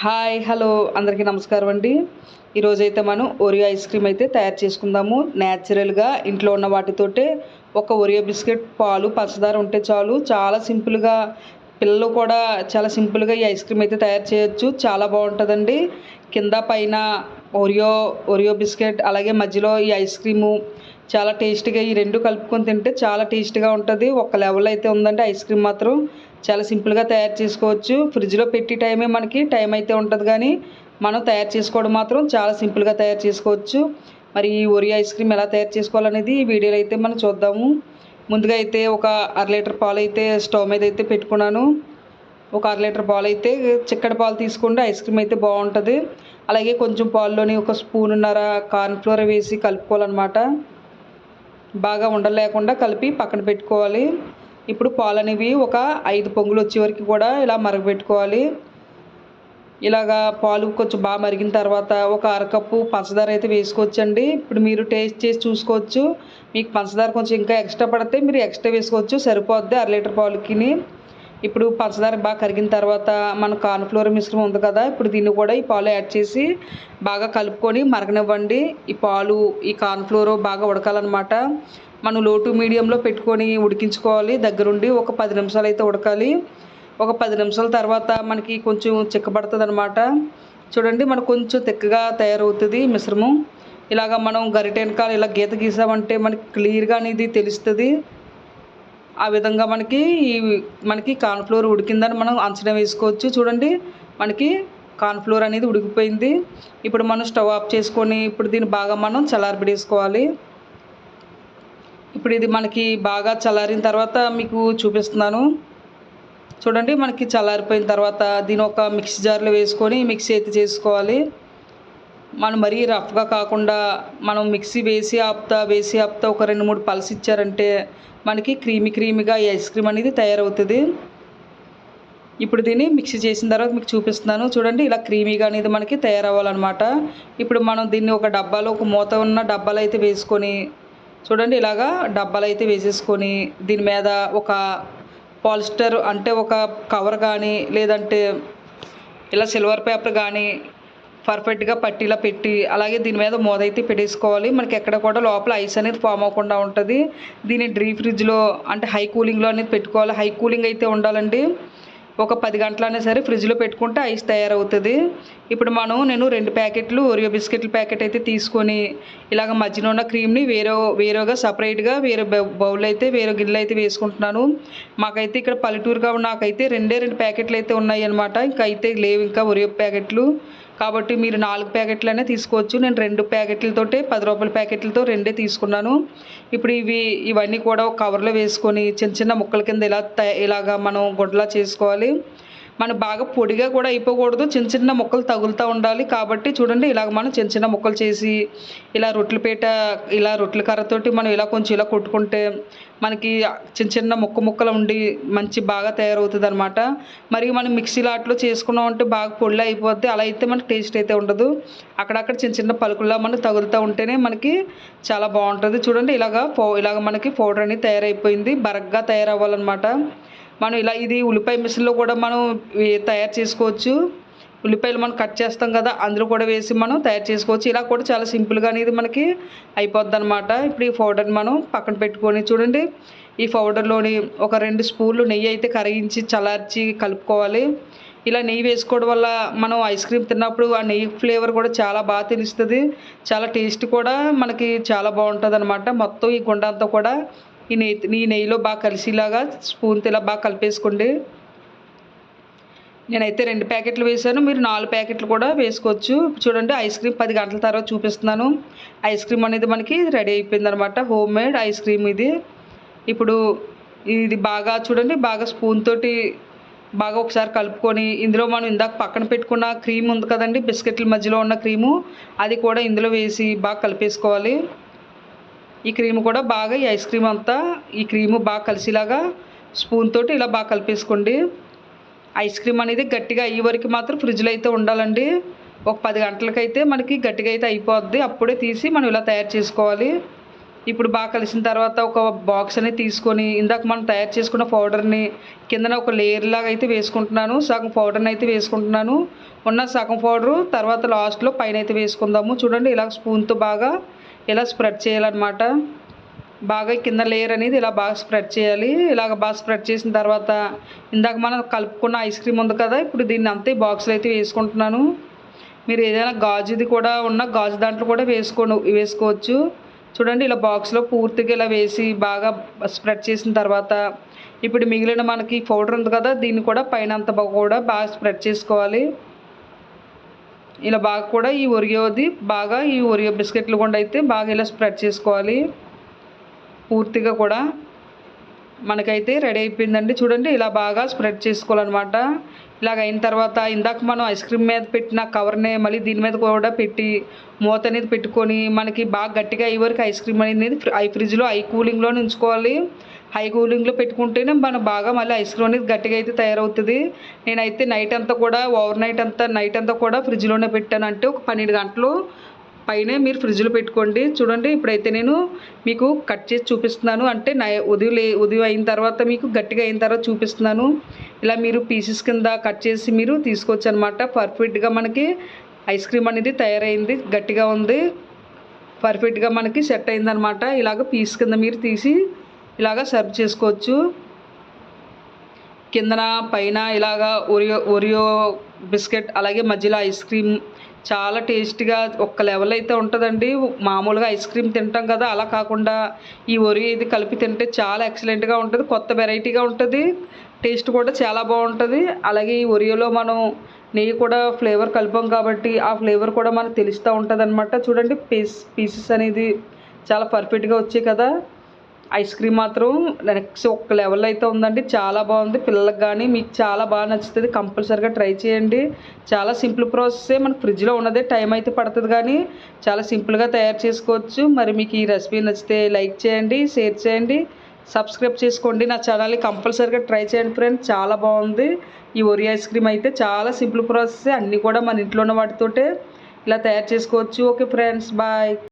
Hi hello అందరికీ నమస్కారం అండి. ఈరోజైతే మనం ఒరియో ఐస్ క్రీమ్ అయితే తయారు చేసుకుందాము. న్యాచురల్గా ఇంట్లో ఉన్న వాటితోటే ఒక ఒరియో బిస్కెట్ పాలు పంచదార ఉంటే చాలు. చాలా సింపుల్గా పిల్లలు కూడా చాలా సింపుల్గా ఈ ఐస్ క్రీమ్ అయితే తయారు చేయొచ్చు. చాలా బాగుంటుందండి. కింద పైన ఒరియో ఒరియో బిస్కెట్ అలాగే మధ్యలో ఈ ఐస్ క్రీము చాలా టేస్టీగా ఈ రెండు కలుపుకొని తింటే చాలా టేస్టీగా ఉంటుంది. ఒక లెవెల్ అయితే ఉందండి ఐస్ క్రీమ్ మాత్రం చాలా సింపుల్గా తయారు చేసుకోవచ్చు. ఫ్రిడ్జ్లో పెట్టి టైమే మనకి టైం అయితే ఉంటుంది కానీ మనం తయారు చేసుకోవడం మాత్రం చాలా సింపుల్గా తయారు చేసుకోవచ్చు. మరి ఈ ఒరియో ఐస్ క్రీమ్ ఎలా తయారు చేసుకోవాలనేది ఈ వీడియోలో అయితే మనం చూద్దాము. ముందుగా అయితే ఒక అర లీటర్ పాలు అయితే స్టవ్ మీద అయితే పెట్టుకున్నాను. ఒక అర లీటర్ పాలు అయితే చిక్కటి పాలు తీసుకుంటే ఐస్ క్రీమ్ అయితే బాగుంటుంది. అలాగే కొంచెం పాల్లోని ఒక స్పూన్ స్పూన్నర కార్న్ఫ్లోర్ వేసి కలుపుకోవాలన్నమాట. బాగా ఉండలేకుండా కలిపి పక్కన పెట్టుకోవాలి. ఇప్పుడు పాలు అనేవి ఒక ఐదు పొంగులు వచ్చే వరకు కూడా ఇలా మరగబెట్టుకోవాలి. ఇలాగా పాలు కొంచెం బాగా మరిగిన తర్వాత ఒక అరకప్పు పంచదార అయితే వేసుకోవచ్చండి. ఇప్పుడు మీరు టేస్ట్ చేసి చూసుకోవచ్చు. మీకు పంచదార కొంచెం ఇంకా ఎక్స్ట్రా పడితే మీరు ఎక్స్ట్రా వేసుకోవచ్చు. సరిపోద్ది అర లీటర్ పాలుకిని ఇప్పుడు పంచదార బాగా కరిగిన తర్వాత మన కార్న్ఫ్లోర్ మిశ్రమం ఉంది కదా ఇప్పుడు దీన్ని కూడా ఈ పాలు యాడ్ చేసి బాగా కలుపుకొని మరగనివ్వండి. ఈ పాలు ఈ కార్న్ఫ్లోర్ బాగా ఉడకాలన్నమాట. మనం లో టు మీడియంలో పెట్టుకొని ఉడికించుకోవాలి. దగ్గరుండి ఒక పది నిమిషాలు అయితే ఉడకాలి. ఒక పది నిమిషాల తర్వాత మనకి కొంచెం చిక్కబడుతుంది అనమాట చూడండి మనకు కొంచెం తిక్కగా తయారవుతుంది మిశ్రమం. ఇలాగ మనం గరిటె వెనకాల ఇలా గీత గీసామంటే మనకి క్లియర్గా అనేది తెలుస్తుంది. ఆ విధంగా మనకి ఈ మనకి కార్న్ఫ్లోర్ ఉడికిందని మనం అంచనా వేసుకోవచ్చు. చూడండి మనకి కార్న్ఫ్లోర్ అనేది ఉడికిపోయింది. ఇప్పుడు మనం స్టవ్ ఆఫ్ చేసుకొని ఇప్పుడు దీన్ని బాగా మనం చల్లారబెట్టేసుకోవాలి. ఇప్పుడు ఇది మనకి బాగా చల్లారిన తర్వాత మీకు చూపిస్తున్నాను. చూడండి మనకి చల్లారిపోయిన తర్వాత దీని ఒక మిక్సీ జార్లో వేసుకొని మిక్సీ అయితే చేసుకోవాలి. మనం మరీ రఫ్గా కాకుండా మనం మిక్సీ వేసి ఆపుతా వేసి ఆపుతా ఒక రెండు మూడు పల్స్ ఇచ్చారంటే మనకి క్రీమీ క్రీమీగా ఈ ఐస్ క్రీమ్ అనేది తయారవుతుంది. ఇప్పుడు దీన్ని మిక్సీ చేసిన తర్వాత మీకు చూపిస్తున్నాను. చూడండి ఇలా క్రీమీగా అనేది మనకి తయారవ్వాలన్నమాట. ఇప్పుడు మనం దీన్ని ఒక డబ్బాలో ఒక మూత ఉన్న డబ్బాలు అయితే వేసుకొని చూడండి ఇలాగా డబ్బాలు అయితే వేసేసుకొని దీని మీద ఒక పాలిస్టర్ అంటే ఒక కవర్ కానీ లేదంటే ఇలా సిల్వర్ పేపర్ కానీ పర్ఫెక్ట్గా పట్టీలా పెట్టి అలాగే దీని మీద మోద అయితే పెట్టేసుకోవాలి. మనకి ఎక్కడ కూడా లోపల ఐస్ అనేది ఫామ్ అవ్వకుండా ఉంటుంది. దీన్ని డ్రీ ఫ్రిడ్జ్లో అంటే హై కూలింగ్లో అనేది పెట్టుకోవాలి. హై కూలింగ్ అయితే ఉండాలండి. ఒక పది గంటలైనా సరే ఫ్రిడ్జ్లో పెట్టుకుంటే ఐస్ తయారవుతుంది. ఇప్పుడు మనం నేను రెండు ప్యాకెట్లు ఒరియో బిస్కెట్ల ప్యాకెట్ అయితే తీసుకొని ఇలాగ మధ్యన ఉన్న క్రీమ్ని వేరే వేరేగా సపరేట్గా వేరే బౌల్ అయితే వేరే గిన్నెలు అయితే వేసుకుంటున్నాను. మాకైతే ఇక్కడ పల్లెటూరుగా నాకైతే రెండే రెండు ప్యాకెట్లు అయితే ఉన్నాయి అనమాట ఇంకా అయితే లేవు ఇంకా ఒరియో ప్యాకెట్లు. కాబట్టి మీరు నాలుగు ప్యాకెట్లనే తీసుకోవచ్చు. నేను రెండు ప్యాకెట్లతోటే పది రూపాయల ప్యాకెట్లతో రెండే తీసుకున్నాను. ఇప్పుడు ఇవి ఇవన్నీ కూడా ఒక కవర్లో వేసుకొని చిన్న చిన్న ముక్కల కింద ఇలా ఇలాగా మనం గుడ్లా చేసుకోవాలి. మనం బాగా పొడిగా కూడా అయిపోకూడదు. చిన్న చిన్న ముక్కలు తగులుతూ ఉండాలి. కాబట్టి చూడండి ఇలాగ మనం చిన్న చిన్న ముక్కలు చేసి ఇలా రొట్టెల పీట ఇలా రొట్టెల కర్రతోటి మనం ఇలా కొంచెం ఇలా కొట్టుకుంటే మనకి చిన్న చిన్న ముక్క ముక్కలు ఉండి మంచి బాగా తయారవుతుంది అనమాట మరి మనం మిక్సీ లాట్లో చేసుకున్నాం అంటే బాగా పొడి అయిపోద్ది. అలా అయితే మనకి టేస్ట్ అయితే ఉండదు. అక్కడక్కడ చిన్న చిన్న పలుకుల్లా మనం తగులుతూ ఉంటేనే మనకి చాలా బాగుంటుంది. చూడండి ఇలాగ పౌ ఇలాగ మనకి పౌడర్ అనేది తయారైపోయింది. బరగ్గా తయారవ్వాలన్నమాట. మనం ఇలా ఇది ఉల్లిపాయ మిషన్లో కూడా మనం తయారు చేసుకోవచ్చు. ఉల్లిపాయలు మనం కట్ చేస్తాం కదా అందులో కూడా వేసి మనం తయారు చేసుకోవచ్చు. ఇలా కూడా చాలా సింపుల్గా అనేది మనకి అయిపోద్ది అనమాట ఇప్పుడు ఈ పౌడర్ని మనం పక్కన పెట్టుకొని చూడండి. ఈ పౌడర్లోని ఒక రెండు స్పూన్లు నెయ్యి అయితే కరిగించి చల్లార్చి కలుపుకోవాలి. ఇలా నెయ్యి వేసుకోవడం వల్ల మనం ఐస్ క్రీమ్ తిన్నప్పుడు ఆ నెయ్యి ఫ్లేవర్ కూడా చాలా బాగా తెలుస్తుంది. చాలా టేస్ట్ కూడా మనకి చాలా బాగుంటుంది అనమాట మొత్తం ఈ గుండంతా కూడా ఈ నెయ్యి ఈ నెయ్యిలో బాగా కలిసిలాగా స్పూన్తో ఇలా బాగా కలిపేసుకోండి. నేనైతే రెండు ప్యాకెట్లు వేసాను మీరు నాలుగు ప్యాకెట్లు కూడా వేసుకోవచ్చు. చూడండి ఐస్ క్రీమ్ పది గంటల తర్వాత చూపిస్తున్నాను. ఐస్ క్రీమ్ అనేది మనకి రెడీ అయిపోయింది అనమాట హోమ్ మేడ్ ఐస్ క్రీమ్ ఇది. ఇప్పుడు ఇది బాగా చూడండి బాగా స్పూన్ తోటి బాగా ఒకసారి కలుపుకొని ఇందులో మనం ఇందాక పక్కన పెట్టుకున్న క్రీమ్ ఉంది కదండి బిస్కెట్ల మధ్యలో ఉన్న క్రీము అది కూడా ఇందులో వేసి బాగా కలిపేసుకోవాలి. ఈ క్రీమ్ కూడా బాగా ఈ ఐస్ క్రీమ్ అంతా ఈ క్రీమ్ బాగా కలిసిలాగా స్పూన్ తోటి ఇలా బాగా కలిపేసుకోండి. ఐస్ క్రీమ్ అనేది గట్టిగా అయ్యే వరకు మాత్రం ఫ్రిడ్జ్లో అయితే ఉండాలండి. ఒక పది గంటలకైతే మనకి గట్టిగా అయితే అయిపోద్ది. అప్పుడే తీసి మనం ఇలా తయారు చేసుకోవాలి. ఇప్పుడు బాగా కలిసిన తర్వాత ఒక బాక్స్ అనేది తీసుకొని ఇందాక మనం తయారు చేసుకున్న పౌడర్ని కిందన ఒక లేయర్ లాగా అయితే వేసుకుంటున్నాను. సగం పౌడర్ని అయితే వేసుకుంటున్నాను. ఉన్న సగం పౌడరు తర్వాత లాస్ట్లో పైన అయితే వేసుకుందాము. చూడండి ఇలా స్పూన్తో బాగా ఇలా స్ప్రెడ్ చేయాలన్నమాట? బాగా కింద లేయర్ అనేది ఇలా బాగా స్ప్రెడ్ చేయాలి. ఇలాగ బాగా స్ప్రెడ్ చేసిన తర్వాత ఇందాక మనం కలుపుకున్న ఐస్ క్రీమ్ ఉంది కదా ఇప్పుడు దీన్ని అంతే బాక్స్లో అయితే వేసుకుంటున్నాను. మీరు ఏదైనా గాజుది కూడా ఉన్న గాజు దాంట్లో కూడా వేసుకో వేసుకోవచ్చు. చూడండి ఇలా బాక్స్లో పూర్తిగా ఇలా వేసి బాగా స్ప్రెడ్ చేసిన తర్వాత ఇప్పుడు మిగిలిన మనకి పౌడర్ ఉంది కదా దీన్ని కూడా పైన అంత కూడా బాగా స్ప్రెడ్ చేసుకోవాలి. ఇలా బాగా కూడా ఈ ఒరియోది బాగా ఈ ఒరియో బిస్కెట్లు కూడా అయితే బాగా ఇలా స్ప్రెడ్ చేసుకోవాలి. పూర్తిగా కూడా మనకైతే రెడీ అయిపోయిందండి. చూడండి ఇలా బాగా స్ప్రెడ్ చేసుకోవాలన్నమాట. ఇలాగ అయిన తర్వాత ఇందాక మనం ఐస్ క్రీమ్ మీద పెట్టిన కవర్నే మళ్ళీ దీని మీద కూడా పెట్టి మూత అనేది పెట్టుకొని మనకి బాగా గట్టిగా అయ్యే వరకు ఐస్ క్రీమ్ అనేది ఐ ఫ్రిడ్జ్లో ఐ కూలింగ్లో ఉంచుకోవాలి. హై కూలింగ్లో పెట్టుకుంటేనే మనం బాగా మళ్ళీ ఐస్ క్రీమ్ అనేది గట్టిగా అయితే తయారవుతుంది. నేనైతే నైట్ అంతా కూడా ఓవర్ నైట్ అంతా నైట్ అంతా కూడా ఫ్రిడ్జ్లోనే పెట్టాను అంటే ఒక పన్నెండు గంటలు పైనే మీరు ఫ్రిడ్జ్లో పెట్టుకోండి. చూడండి ఇప్పుడైతే నేను మీకు కట్ చేసి చూపిస్తున్నాను. అంటే నై ఉదయం లే ఉదయం అయిన తర్వాత మీకు గట్టిగా అయిన తర్వాత చూపిస్తున్నాను. ఇలా మీరు పీసెస్ కింద కట్ చేసి మీరు తీసుకోవచ్చు అనమాట పర్ఫెక్ట్గా మనకి ఐస్ క్రీమ్ అనేది తయారైంది గట్టిగా ఉంది. పర్ఫెక్ట్గా మనకి సెట్ అయిందనమాట. ఇలాగ పీస్ కింద మీరు తీసి ఇలాగ సర్వ్ చేసుకోవచ్చు. కిందన పైన ఇలాగా ఒరియో ఒరియో బిస్కెట్ అలాగే మధ్యలో ఐస్ క్రీమ్ చాలా టేస్టీగా ఒక్క లెవెల్ అయితే ఉంటుందండి. మామూలుగా ఐస్ క్రీమ్ తింటాం కదా అలా కాకుండా ఈ ఒరియో ఇది కలిపి తింటే చాలా ఎక్సలెంట్గా ఉంటుంది కొత్త వెరైటీగా ఉంటుంది టేస్ట్ కూడా చాలా బాగుంటుంది. అలాగే ఈ ఒరియోలో మనం నెయ్యి కూడా ఫ్లేవర్ కలిపాం కాబట్టి ఆ ఫ్లేవర్ కూడా మనకు తెలుస్తూ ఉంటుంది చూడండి పీస్ పీసెస్ అనేది చాలా పర్ఫెక్ట్గా వచ్చాయి కదా. ఐస్ క్రీమ్ మాత్రం నెక్స్ట్ ఒక్క లెవెల్ అయితే ఉందండి. చాలా బాగుంది. పిల్లలకు కానీ మీకు చాలా బాగా నచ్చుతుంది. కంపల్సరీగా ట్రై చేయండి. చాలా సింపుల్ ప్రాసెసే. మనకు ఫ్రిడ్జ్లో ఉన్నదే టైం అయితే పడుతుంది కానీ చాలా సింపుల్గా తయారు చేసుకోవచ్చు. మరి మీకు ఈ రెసిపీ నచ్చితే లైక్ చేయండి షేర్ చేయండి సబ్స్క్రైబ్ చేసుకోండి. నా ఛానల్ని కంపల్సరీగా ట్రై చేయండి ఫ్రెండ్స్ చాలా బాగుంది. ఈ ఒరి ఐస్ క్రీమ్ అయితే చాలా సింపుల్ ప్రాసెస్ అన్నీ కూడా మన ఇంట్లో ఉన్న వాటితోటే ఇలా తయారు చేసుకోవచ్చు. Okay friends bye